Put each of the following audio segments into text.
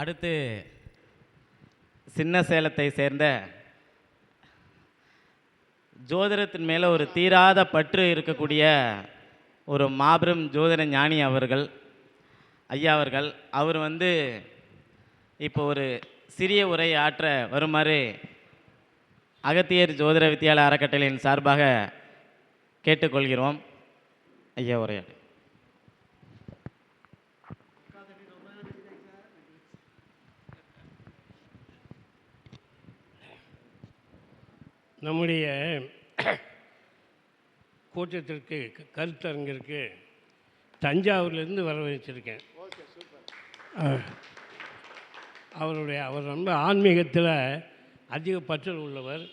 அடுத்து சின்ன சேலத்தை சேர்ந்த ஜோதிடத்தின் மேலே ஒரு தீராத பற்று இருக்கக்கூடிய ஒரு மாபெரும் ஜோதிட ஞானி அவர்கள் ஐயா அவர்கள். அவர் வந்து இப்போ ஒரு சிறிய உரை ஆற்ற வருமாறு அகத்தியர் ஜோதிட வித்தியாலய அறக்கட்டளையின் சார்பாக கேட்டுக்கொள்கிறோம். ஐயா உரையாடு. நம்முடைய கூட்டத்திற்கு கருத்தரங்கிற்கு தஞ்சாவூர்லேருந்து வர வச்சிருக்கேன் அவருடைய அவர் ரொம்ப ஆன்மீகத்தில் அதிக பற்றல் உள்ளவர்.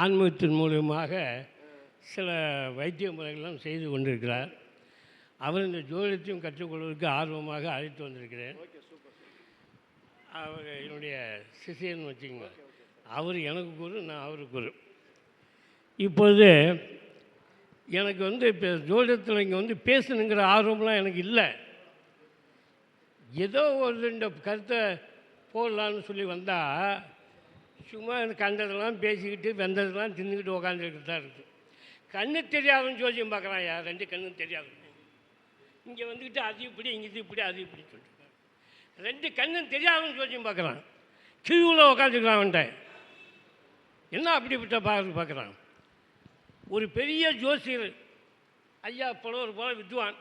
ஆன்மீகத்தின் மூலியமாக சில வைத்திய முறைகள்லாம் செய்து கொண்டிருக்கிறார். அவர் இந்த ஜோதிடத்தையும் கற்றுக்கொள்வதற்கு ஆர்வமாக அழைத்து வந்திருக்கிறேன். அவர் என்னுடைய சிஷியன் வச்சுக்கோங்க. அவர் எனக்கு குரு நான் அவருக்கு குரு. இப்பொழுது எனக்கு வந்து இப்போ ஜோதிடத்தில் இங்கே வந்து பேசணுங்கிற ஆர்வம்லாம் எனக்கு இல்லை. ஏதோ ஒரு ரெண்டு கருத்தை போடலான்னு சொல்லி வந்தால் சும்மா எனக்கு கண்டதெல்லாம் பேசிக்கிட்டு வெந்ததெல்லாம் தின்னுக்கிட்டு உக்காந்துக்கிட்டு தான் இருக்குது கண்ணு தெரியாதுன்னு ஜோசியம் பார்க்குறான் யார்? ரெண்டு கண்ணும் தெரியாது இங்கே வந்துக்கிட்டு அது இப்படி இங்கே இது இப்படி அது இப்படி சொல்லிட்டு ரெண்டு கண்ணும் தெரியாதுன்னு ஜோசியம் பார்க்குறான். கியூவில் உக்காந்துக்கிறான் வந்துட்டேன் என்ன அப்படிப்பட்ட பார்த்து பார்க்குறான் ஒரு பெரிய ஜோசியர் ஐயா புலவர் போல வித்வான்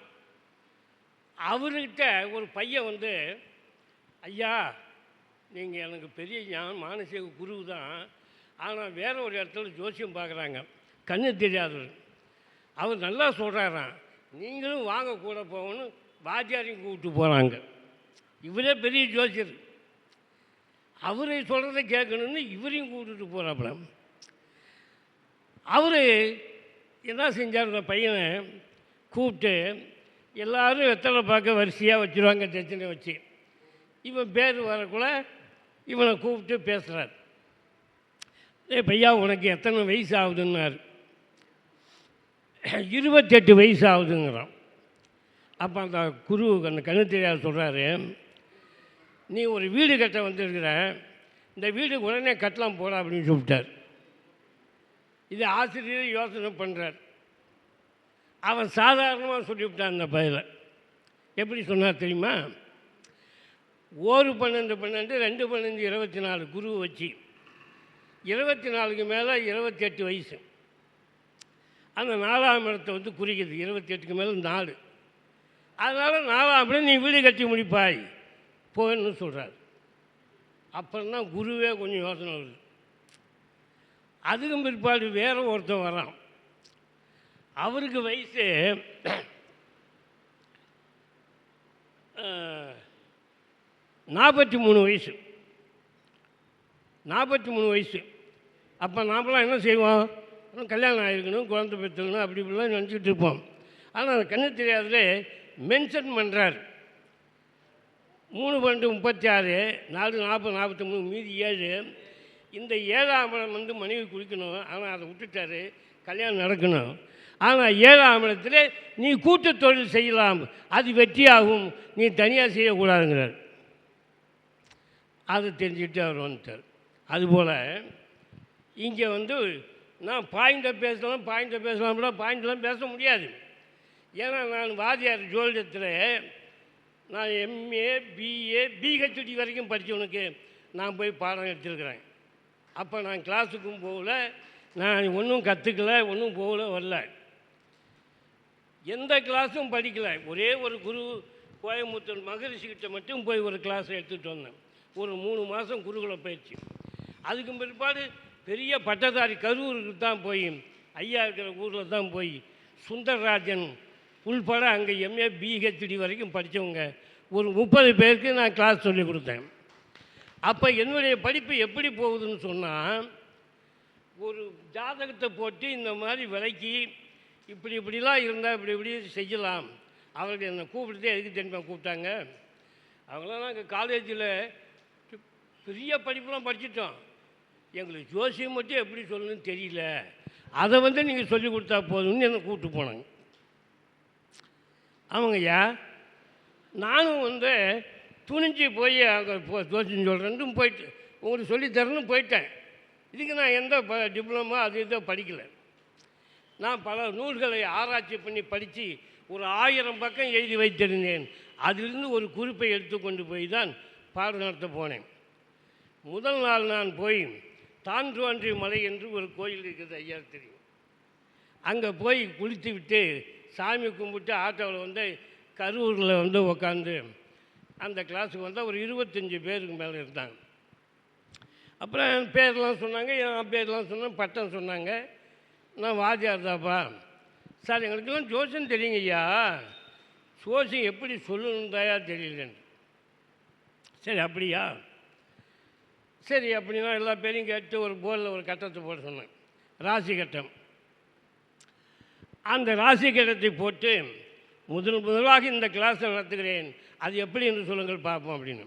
அவர்கிட்ட ஒரு பையன் வந்து ஐயா நீங்கள் எனக்கு பெரிய ஞான மானசீக குரு தான். ஆனால் வேறு ஒரு இடத்துல ஜோசியம் பார்க்குறாங்க. கண்ணு தெரியாதவர். அவர் நல்லா சொல்கிறாராம் நீங்களும் வாங்க கூட போகணும் வாத்தியாரையும் கூப்பிட்டு போகிறாங்க இவரே பெரிய ஜோசியர். அவரை சொல்கிறத கேட்கணுன்னு இவரையும் கூப்பிட்டுட்டு போகிறாப்புல அவர் என்ன செஞ்சார் இந்த பையனை கூப்பிட்டு எல்லாரும் வெத்தலை பார்க்க வரிசையாக வச்சுருவாங்க தட்சணை வச்சு. இவன் பேர் வரக்குள்ள இவனை கூப்பிட்டு பேசுகிறார் ஏ பையா உனக்கு எத்தனை வயசு ஆகுதுன்னாரு. இருபத்தெட்டு வயசு ஆகுதுங்கிறான். அப்போ அந்த குரு அந்த கண்ணு தெரியாத சொல்கிறாரு நீ ஒரு வீடு கட்ட வந்திருக்கிற. இந்த வீடு உடனே கட்டலாம் போகிற அப்படின்னு சொல்லிட்டார். இது ஆசிரியர் யோசனை பண்ணுறார் அவன் சாதாரணமாக சொல்லிவிட்டான் அந்த பயில. எப்படி சொன்னார் தெரியுமா? ஒரு பன்னெண்டு பன்னெண்டு ரெண்டு பன்னெண்டு இருபத்தி நாலு குரு வச்சு. இருபத்தி நாலுக்கு மேலே இருபத்தெட்டு வயசு. அந்த நாலாம் இடத்தை வந்து குறிக்குது. இருபத்தெட்டுக்கு மேலே நாலு. அதனால் நாலாம் இடம் நீ வீடு கட்டி முடிப்பாய். போன்னு சொல்கிறார் அப்புறம் தான் குருவே கொஞ்சம் யோசனை வருது. அதுக்கும் பிற்பாடு வேற ஒருத்தன் வரான். அவருக்கு வயசு நாற்பத்தி மூணு வயசு. நாற்பத்தி மூணு வயசு. அப்போ நாமெல்லாம் என்ன செய்வோம்? இன்னும் கல்யாணம் ஆகிருக்கணும் குழந்தை பெற்றுக்கணும் அப்படி இப்படிலாம் நினச்சிக்கிட்டு இருப்போம். ஆனால் அந்த கண்ணு தெரியாதே மென்ஷன் பண்ணுறாரு மூணு பன்னெண்டு முப்பத்தி ஆறு நாலு நாற்பது நாற்பத்தி மூணு மீதி ஏழு. இந்த ஏழாம் பழம் வந்து மனைவி குளிக்கணும் ஆனால் அதை விட்டுட்டாரு. கல்யாணம் நடக்கணும். ஆனால் ஏழாம் இடத்துல நீ கூட்டு தொழில் செய்யலாம். அது வெற்றியாகும். நீ தனியாக செய்யக்கூடாதுங்கிறார். அதை தெரிஞ்சுக்கிட்டு அவர் வந்துட்டார். அதுபோல் இங்கே வந்து நான் பாயிண்ட்டை பேசலாம் பாயிண்ட்டை பேசலாம்னா பாயிண்ட்லாம் பேச முடியாது. ஏன்னா நான் வாதியார் ஜோதிடத்தில் நான் எம்ஏ பிஏ பிஹெச்டி வரைக்கும் படித்தவனுக்கு நான் போய் பாடம் எடுத்திருக்கிறேன். அப்போ நான் கிளாஸுக்கும் போகல நான் ஒன்றும் கற்றுக்கல ஒன்றும் போகல வரல. எந்த கிளாஸும் படிக்கல. ஒரே ஒரு குரு கோயம்புத்தூர் மகரிஷிக்கிட்ட மட்டும் போய் ஒரு கிளாஸ் எடுத்துகிட்டு வந்தேன். ஒரு மூணு மாதம் குருகுல பயிற்சி. அதுக்கு பிற்பாடு பெரிய பட்டதாரி கரூருக்கு தான் போய் ஐயா இருக்கிற ஊரில் தான் போய் சுந்தரராஜன் உள்பட அங்கே எம்ஏ பிஹெச்டி வரைக்கும் படித்தவங்க ஒரு முப்பது பேருக்கு நான் கிளாஸ் சொல்லி கொடுத்தேன். அப்போ என்னுடைய படிப்பு எப்படி போகுதுன்னு சொன்னால் ஒரு ஜாதகத்தை போட்டு இந்த மாதிரி விலைக்கு இப்படி இப்படிலாம் இருந்தால் இப்படி இப்படி செய்யலாம். அவர்கள் என்னை கூப்பிட்டு எதுக்கு தெரியுமா கூப்பிட்டாங்க? அவங்களாம் நாங்கள் காலேஜில் பெரிய படிப்புலாம் படிச்சிட்டோம். எங்களுக்கு ஜோசியம் மட்டும் எப்படி சொல்லணும்னு தெரியல. அதை வந்து நீங்கள் சொல்லி கொடுத்தா போதும்னு என்னை கூப்பிட்டு போனாங்க. ஆமாங்கய்யா. ஐயா நானும் வந்து துணிஞ்சு போய் அங்கே போ ஜோசியம் சொல்கிறேன்ட்டு போயிட்டு உங்களுக்கு சொல்லித் போயிட்டேன். இதுக்கு நான் எந்த ப டிப்ளமோ அது இதோ படிக்கலை. நான் பல நூல்களை ஆராய்ச்சி பண்ணி படித்து ஒரு ஆயிரம் பக்கம் எழுதி வைத்திருந்தேன். அதிலிருந்து ஒரு குறிப்பை எடுத்துக்கொண்டு போய் தான் பாடம் நடத்த போனேன். முதல் நாள் நான் போய் தான்றுவான்றி மலை என்று ஒரு கோயில் இருக்குது ஐயா தெரியும். அங்கே போய் குளித்து விட்டு சாமி கும்பிட்டு ஆட்டோவில் வந்து கரூரில் வந்து உக்காந்து அந்த கிளாஸுக்கு வந்தால் ஒரு இருபத்தஞ்சி பேருக்கு மேலே இருந்தாங்க. அப்புறம் என் பேர்லாம் சொன்னாங்க என் பேர்லாம் சொன்னாங்க பட்டம் சொன்னாங்க. நான் வாத்தியார் தாப்பா சார் எங்களுக்கெல்லாம் ஜோசியம் தெரியுங்க ஐயா. ஜோசியம் எப்படி சொல்லணும் தாயா தெரியலன்னு. சரி அப்படியா? சரி அப்படின்னா எல்லா பேரையும் கேட்டு ஒரு போர்டில் ஒரு கட்டத்தை போட சொன்னேன். ராசி கட்டம். அந்த ராசி கட்டத்தை போட்டு முதல் முதலாக இந்த கிளாஸை நடத்துகிறேன். அது எப்படி என்று சொல்லுங்கள் பார்ப்போம் அப்படின்னு.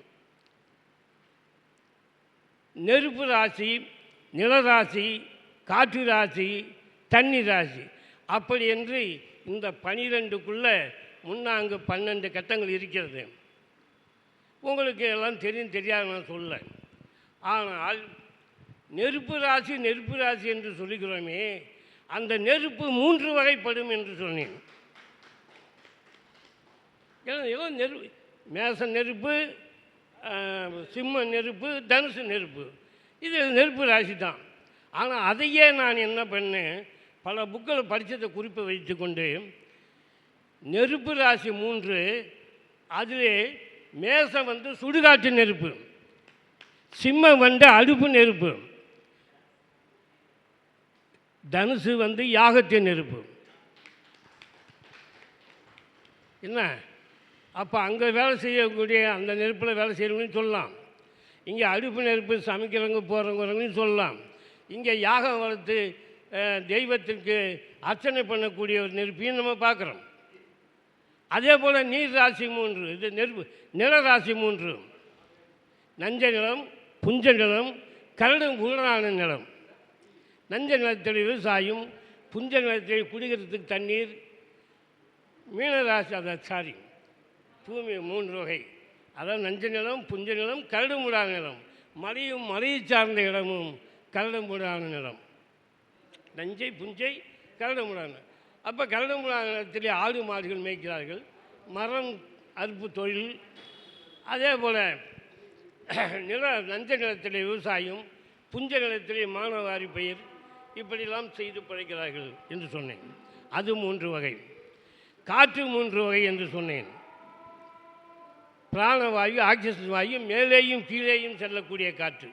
நெருப்பு ராசி நிலராசி காற்று ராசி தண்ணி ராசி. அப்படி என்று இந்த பனிரெண்டுக்குள்ளே முன்னாங்கு பன்னெண்டு கட்டங்கள் இருக்கிறது. உங்களுக்கு எல்லாம் தெரியும் தெரியாது நான் சொல்ல ஆனால் நெருப்பு ராசி நெருப்பு ராசி என்று சொல்லுகிறோமே அந்த நெருப்பு மூன்று வகைப்படும் என்று சொன்னேன். ஏதோ நெரு மேச நெருப்பு சிம்ம நெருப்பு தனுசு நெருப்பு. இது நெருப்பு ராசி தான். ஆனால் அதையே நான் என்ன பண்ணேன் பல புக்கில் படித்ததை குறிப்பை வைத்துக்கொண்டு நெருப்பு ராசி மூன்று அதில் மேசம் வந்து சுடுகாட்டு நெருப்பு சிம்மம் வந்து அடுப்பு நெருப்பு. தனுசு வந்து யாகத்தின் நெருப்பு. என்ன? அப்போ அங்கே வேலை செய்யக்கூடிய அந்த நெருப்பில் வேலை செய்கிறவங்களையும் சொல்லலாம். இங்கே அடுப்பு நெருப்பு சமைக்கிறவங்க போகிறவங்களையும் சொல்லலாம். இங்கே யாகம் வளர்த்து தெய்வத்திற்கு அர்ச்சனை பண்ணக்கூடிய ஒரு நெருப்பையும் நம்ம பார்க்குறோம். அதே போல் நீர் ராசி மூன்று இது நெருப்பு நில ராசி மூன்று. நஞ்ச நிலம் புஞ்ச நிலம் கரடும் குளிரான நிலம். நஞ்ச நிலத்தில் விவசாயம் புஞ்ச நிலத்தில் குடிக்கிறதுக்கு தண்ணீர் மீனராசி அதை சாரி பூமி மூன்று வகை. அதாவது நஞ்ச நிலம் புஞ்ச நிலம் கரடுமுடா நிலம். மலையும் மலையை சார்ந்த இடமும் கரடுமுடான நிலம். நஞ்சை புஞ்சை கரடுமுடான அப்போ கரடுமுடா நிலத்திலே ஆடு மாடுகள் மேய்க்கிறார்கள். மரம் அறுப்பு தொழில். அதே போல் நில நஞ்ச நிலத்திலே விவசாயம் புஞ்ச நிலத்திலே மானவாரி பயிர். இப்படிலாம் செய்து பிழைக்கிறார்கள் என்று சொன்னேன். அது மூன்று வகை. காற்று மூன்று வகை என்று சொன்னேன். பிராணவாயு ஆக்சிஜன் வாயு மேலேயும் கீழேயும் செல்லக்கூடிய காற்று.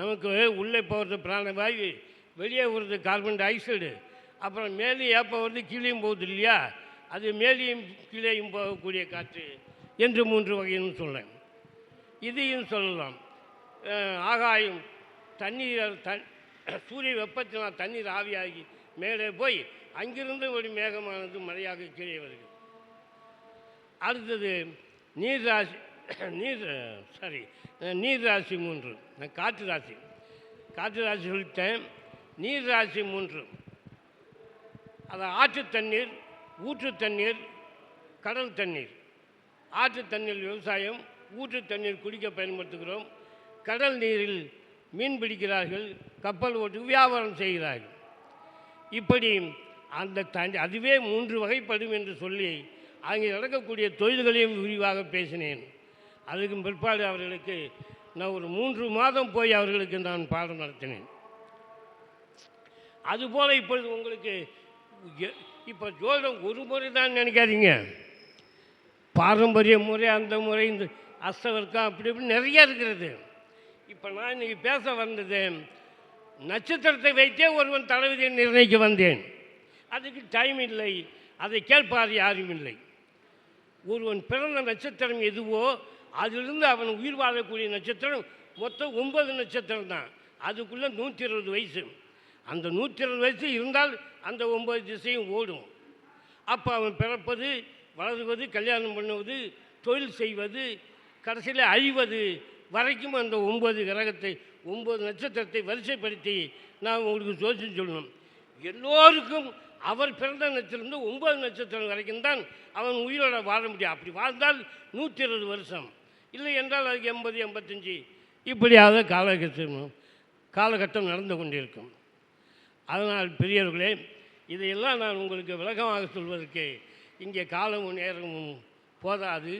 நமக்கு உள்ளே போகிறது பிராணவாயு வெளியே வருது கார்பன் டை ஆக்சைடு அப்புறம் மேலே ஏப்ப வருது கீழேயும் போகுது இல்லையா? அது மேலேயும் கீழேயும் போகக்கூடிய காற்று என்று மூன்று வகைன்னு சொன்னேன். இதையும் சொல்லலாம். ஆகாயம் தண்ணீர் த சூரிய வெப்பத்தினால் தண்ணீர் ஆவியாகி மேலே போய் அங்கிருந்து ஒரு மேகமானது மழையாக கீழே வருகிறது. அடுத்தது நீர் ராசி நீர் சாரி நீர் ராசி மூன்று நான் காற்று ராசி. காற்று ராசி சொல்லிட்டேன். நீர் ராசி மூன்று. அது ஆற்று தண்ணீர் ஊற்று தண்ணீர் கடல் தண்ணீர். ஆற்று தண்ணீர் விவசாயம் ஊற்று தண்ணீர் குடிக்க பயன்படுத்துகிறோம். கடல் நீரில் மீன் பிடிக்கிறார்கள் கப்பல் ஓட்டு வியாபாரம் செய்கிறார்கள். இப்படி அந்த தண்ணி அதுவே மூன்று வகைப்படும் என்று சொல்லி அங்கே நடக்கக்கூடிய தொழில்களையும் விரிவாக பேசினேன். அதுக்கு பிற்பாடு அவர்களுக்கு நான் ஒரு மூன்று மாதம் போய் அவர்களுக்கு நான் பாடம் நடத்தினேன். அதுபோல் இப்பொழுது உங்களுக்கு இப்போ ஜோதிடம் ஒரு முறை தான் நினைக்காதீங்க. பாரம்பரிய முறை அந்த முறை இந்த அஸ்தவர்க்கம் அப்படி இப்படி நிறைய இருக்கிறது. இப்போ நான் இன்றைக்கி பேச வந்தது நட்சத்திரத்தை வைத்தே ஒருவன் தளபதியை நிர்ணயிக்க வந்தேன். அதுக்கு டைம் இல்லை. அதை கேட்பார் யாரும் இல்லை. ஒருவன் பிறந்த நட்சத்திரம் எதுவோ அதிலிருந்து அவன் உயிர் வாழக்கூடிய நட்சத்திரம் மொத்தம் ஒன்பது நட்சத்திரம் தான். அதுக்குள்ளே நூற்றி இருபது வயசு. அந்த நூற்றி இருபது வயசு இருந்தால் அந்த ஒன்பது திசையும் ஓடும். அப்போ அவன் பிறப்பது வளருவது கல்யாணம் பண்ணுவது தொழில் செய்வது கடைசியில் அழிவது வரைக்கும் அந்த ஒன்பது கிரகத்தை ஒன்பது நட்சத்திரத்தை வரிசைப்படுத்தி நான் உங்களுக்கு ஜோசியம் சொல்லணும். எல்லோருக்கும் அவர் பிறந்த நட்சத்திரம் ஒம்பது நட்சத்திரம் வரைக்கும் தான் அவன் உயிரோட வாழ முடியும். அப்படி வாழ்ந்தால் நூற்றி இருபது வருஷம். இல்லை என்றால் அதுக்கு எண்பது எண்பத்தஞ்சு. இப்படியாவது காலகட்டம் காலகட்டம் நடந்து கொண்டிருக்கும். அதனால் பெரியவர்களே இதையெல்லாம் நான் உங்களுக்கு விளக்கமாக சொல்வதற்கு இங்கே காலமும் நேரமும் போதாது.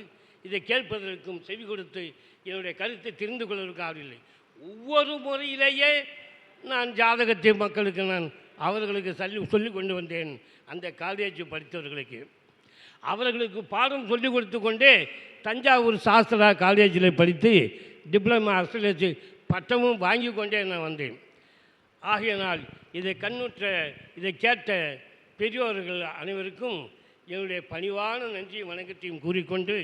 இதை கேட்பதற்கும் செவி கொடுத்து என்னுடைய கருத்தை தெரிந்து கொள்வதற்கு இல்லை. ஒவ்வொரு முறையிலேயே நான் ஜாதகத்தை மக்களுக்கு நான் அவர்களுக்கு சொல்லி சொல்லி கொண்டு வந்தேன். அந்த காலேஜ் படித்தவர்களுக்கு. அவர்களுக்கு பாடம் சொல்லிக் கொடுத்து கொண்டே தஞ்சாவூர் சாஸ்திரா காலேஜில் படித்து டிப்ளமா அஸ்ட்ரலஜி பட்டமும் வாங்கி கொண்டே நான் வந்தேன். ஆகையினால் இதை கண்ணுற்ற இதை கேட்ட பெரியோர்கள் அனைவருக்கும் என்னுடைய பணிவான நன்றியும் வணக்கத்தையும் கூறிக்கொண்டு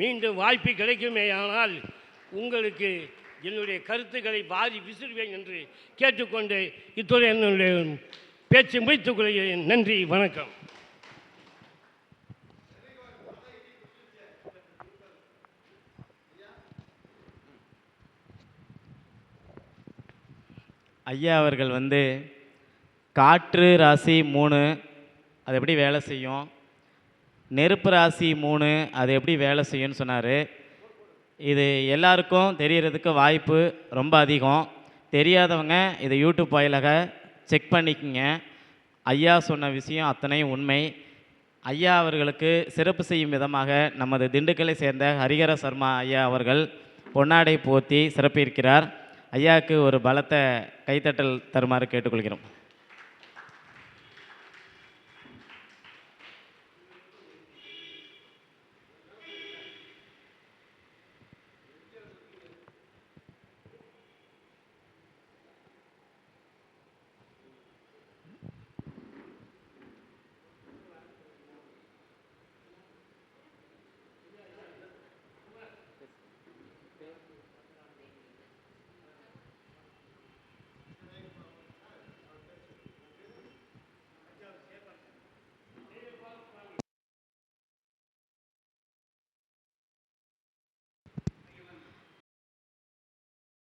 மீண்டும் வாய்ப்பு கிடைக்குமேயானால் உங்களுக்கு என்னுடைய கருத்துக்களை வாரி விசிறுவேன் என்று கேட்டுக்கொண்டு இத்துடன் என்னுடைய பேச்சு முடித்துக் கொள்கிறேன். நன்றி வணக்கம். ஐயா அவர்கள் வந்து காற்று ராசி மூணு அது எப்படி வேலை செய்யும்? நெருப்பு ராசி மூணு அது எப்படி வேலை செய்யும்னு சொன்னார். இது எல்லாருக்கும் தெரியறதுக்கு வாய்ப்பு ரொம்ப அதிகம். தெரியாதவங்க இதை யூடியூப் வாயிலாக செக் பண்ணிக்கங்க. ஐயா சொன்ன விஷயம் அத்தனையும் உண்மை. ஐயா அவர்களுக்கு சிறப்பு செய்யும் விதமாக நமது திண்டுக்கலை சேர்ந்த ஹரிஹர சர்மா ஐயா அவர்கள் பொன்னாடை போத்தி சிறப்பியிருக்கிறார். ஐயாவுக்கு ஒரு பலத்த கைத்தட்டல் தருமாறு கேட்டுக்கொள்கிறோம்.